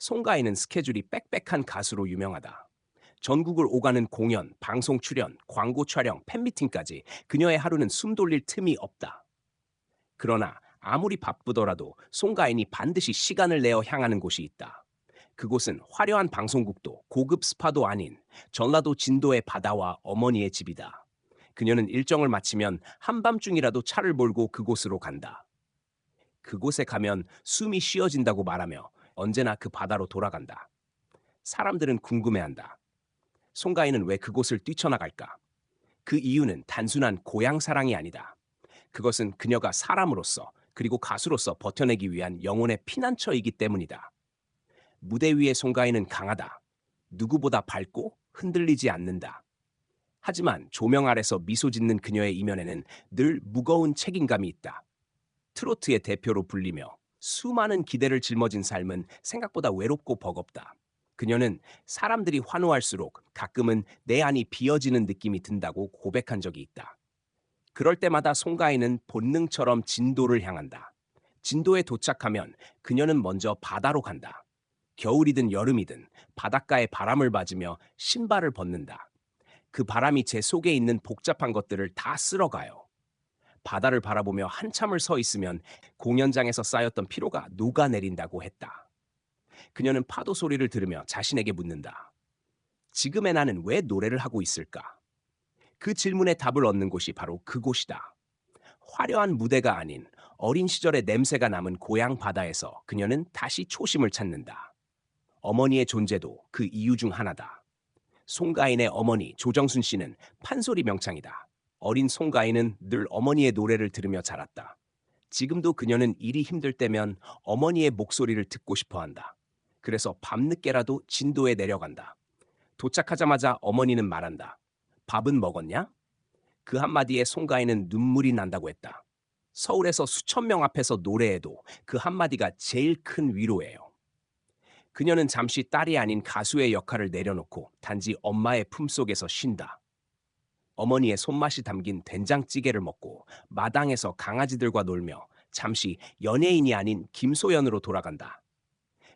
송가인은 스케줄이 빽빽한 가수로 유명하다. 전국을 오가는 공연, 방송 출연, 광고 촬영, 팬미팅까지 그녀의 하루는 숨 돌릴 틈이 없다. 그러나 아무리 바쁘더라도 송가인이 반드시 시간을 내어 향하는 곳이 있다. 그곳은 화려한 방송국도 고급 스파도 아닌 전라도 진도의 바다와 어머니의 집이다. 그녀는 일정을 마치면 한밤중이라도 차를 몰고 그곳으로 간다. 그곳에 가면 숨이 쉬어진다고 말하며 언제나 그 바다로 돌아간다. 사람들은 궁금해한다. 송가인은 왜 그곳을 뛰쳐나갈까? 그 이유는 단순한 고향 사랑이 아니다. 그것은 그녀가 사람으로서 그리고 가수로서 버텨내기 위한 영혼의 피난처이기 때문이다. 무대 위의 송가인은 강하다. 누구보다 밝고 흔들리지 않는다. 하지만 조명 아래서 미소 짓는 그녀의 이면에는 늘 무거운 책임감이 있다. 트로트의 대표로 불리며 수많은 기대를 짊어진 삶은 생각보다 외롭고 버겁다. 그녀는 사람들이 환호할수록 가끔은 내 안이 비어지는 느낌이 든다고 고백한 적이 있다. 그럴 때마다 송가인은 본능처럼 진도를 향한다. 진도에 도착하면 그녀는 먼저 바다로 간다. 겨울이든 여름이든 바닷가에 바람을 맞으며 신발을 벗는다. 그 바람이 제 속에 있는 복잡한 것들을 다 쓸어가요. 바다를 바라보며 한참을 서 있으면 공연장에서 쌓였던 피로가 녹아내린다고 했다. 그녀는 파도 소리를 들으며 자신에게 묻는다. 지금의 나는 왜 노래를 하고 있을까? 그 질문에 답을 얻는 곳이 바로 그곳이다. 화려한 무대가 아닌 어린 시절의 냄새가 남은 고향 바다에서 그녀는 다시 초심을 찾는다. 어머니의 존재도 그 이유 중 하나다. 송가인의 어머니 조정순 씨는 판소리 명창이다. 어린 송가인은 늘 어머니의 노래를 들으며 자랐다. 지금도 그녀는 일이 힘들 때면 어머니의 목소리를 듣고 싶어 한다. 그래서 밤늦게라도 진도에 내려간다. 도착하자마자 어머니는 말한다. 밥은 먹었냐? 그 한마디에 송가인은 눈물이 난다고 했다. 서울에서 수천 명 앞에서 노래해도 그 한마디가 제일 큰 위로예요. 그녀는 잠시 딸이 아닌 가수의 역할을 내려놓고 단지 엄마의 품속에서 쉰다. 어머니의 손맛이 담긴 된장찌개를 먹고 마당에서 강아지들과 놀며 잠시 연예인이 아닌 김소연으로 돌아간다.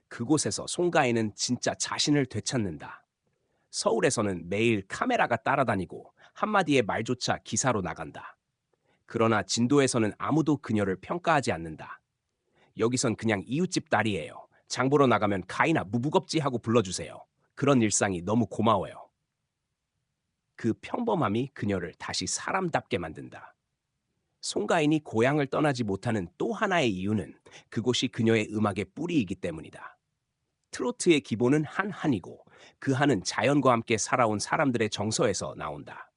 그곳에서 송가인은 진짜 자신을 되찾는다. 서울에서는 매일 카메라가 따라다니고 한마디의 말조차 기사로 나간다. 그러나 진도에서는 아무도 그녀를 평가하지 않는다. 여기선 그냥 이웃집 딸이에요. 장 보러 나가면 가이나 무부겁지 하고 불러주세요. 그런 일상이 너무 고마워요. 그 평범함이 그녀를 다시 사람답게 만든다. 송가인이 고향을 떠나지 못하는 또 하나의 이유는 그곳이 그녀의 음악의 뿌리이기 때문이다. 트로트의 기본은 한 한이고 그 한은 자연과 함께 살아온 사람들의 정서에서 나온다.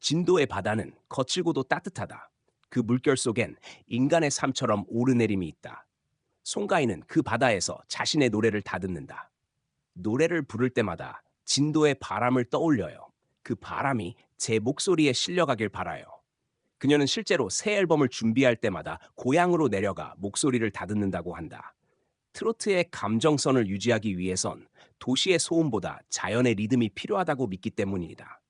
진도의 바다는 거칠고도 따뜻하다. 그 물결 속엔 인간의 삶처럼 오르내림이 있다. 송가인은 그 바다에서 자신의 노래를 다듬는다. 노래를 부를 때마다 진도의 바람을 떠올려요. 그 바람이 제 목소리에 실려가길 바라요. 그녀는 실제로 새 앨범을 준비할 때마다 고향으로 내려가 목소리를 다듬는다고 한다. 트로트의 감정선을 유지하기 위해선 도시의 소음보다 자연의 리듬이 필요하다고 믿기 때문이다.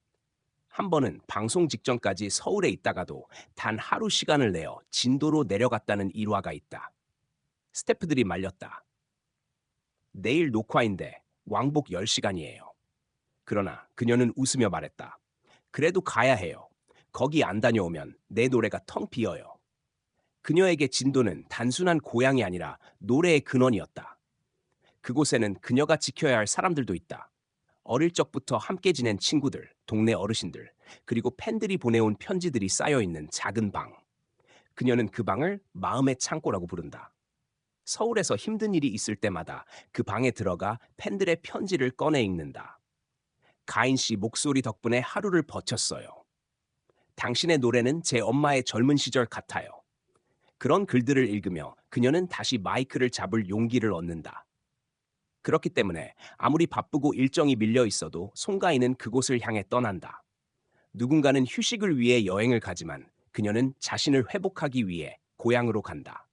한 번은 방송 직전까지 서울에 있다가도 단 하루 시간을 내어 진도로 내려갔다는 일화가 있다. 스태프들이 말렸다. 내일 녹화인데 왕복 10시간이에요. 그러나 그녀는 웃으며 말했다. 그래도 가야 해요. 거기 안 다녀오면 내 노래가 텅 비어요. 그녀에게 진도는 단순한 고향이 아니라 노래의 근원이었다. 그곳에는 그녀가 지켜야 할 사람들도 있다. 어릴 적부터 함께 지낸 친구들, 동네 어르신들, 그리고 팬들이 보내온 편지들이 쌓여 있는 작은 방. 그녀는 그 방을 마음의 창고라고 부른다. 서울에서 힘든 일이 있을 때마다 그 방에 들어가 팬들의 편지를 꺼내 읽는다. 가인 씨 목소리 덕분에 하루를 버텼어요. 당신의 노래는 제 엄마의 젊은 시절 같아요. 그런 글들을 읽으며 그녀는 다시 마이크를 잡을 용기를 얻는다. 그렇기 때문에 아무리 바쁘고 일정이 밀려 있어도 송가인은 그곳을 향해 떠난다. 누군가는 휴식을 위해 여행을 가지만 그녀는 자신을 회복하기 위해 고향으로 간다.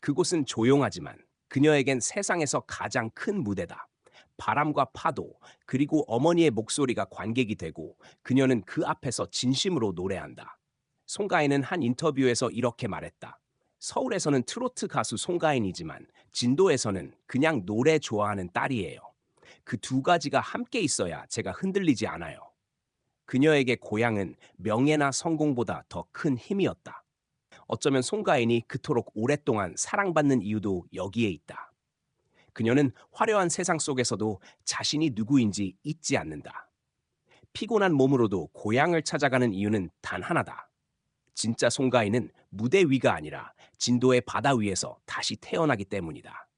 그곳은 조용하지만 그녀에겐 세상에서 가장 큰 무대다. 바람과 파도, 그리고 어머니의 목소리가 관객이 되고 그녀는 그 앞에서 진심으로 노래한다. 송가인은 한 인터뷰에서 이렇게 말했다. 서울에서는 트로트 가수 송가인이지만 진도에서는 그냥 노래 좋아하는 딸이에요. 그 두 가지가 함께 있어야 제가 흔들리지 않아요. 그녀에게 고향은 명예나 성공보다 더 큰 힘이었다. 어쩌면 송가인이 그토록 오랫동안 사랑받는 이유도 여기에 있다. 그녀는 화려한 세상 속에서도 자신이 누구인지 잊지 않는다. 피곤한 몸으로도 고향을 찾아가는 이유는 단 하나다. 진짜 송가인은 무대 위가 아니라 진도의 바다 위에서 다시 태어나기 때문이다.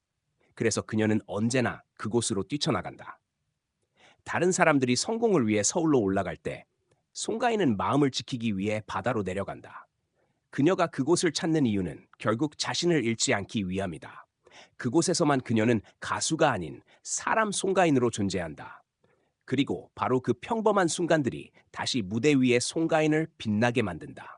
그래서 그녀는 언제나 그곳으로 뛰쳐나간다. 다른 사람들이 성공을 위해 서울로 올라갈 때 송가인은 마음을 지키기 위해 바다로 내려간다. 그녀가 그곳을 찾는 이유는 결국 자신을 잃지 않기 위함이다. 그곳에서만 그녀는 가수가 아닌 사람 송가인으로 존재한다. 그리고 바로 그 평범한 순간들이 다시 무대 위의 송가인을 빛나게 만든다.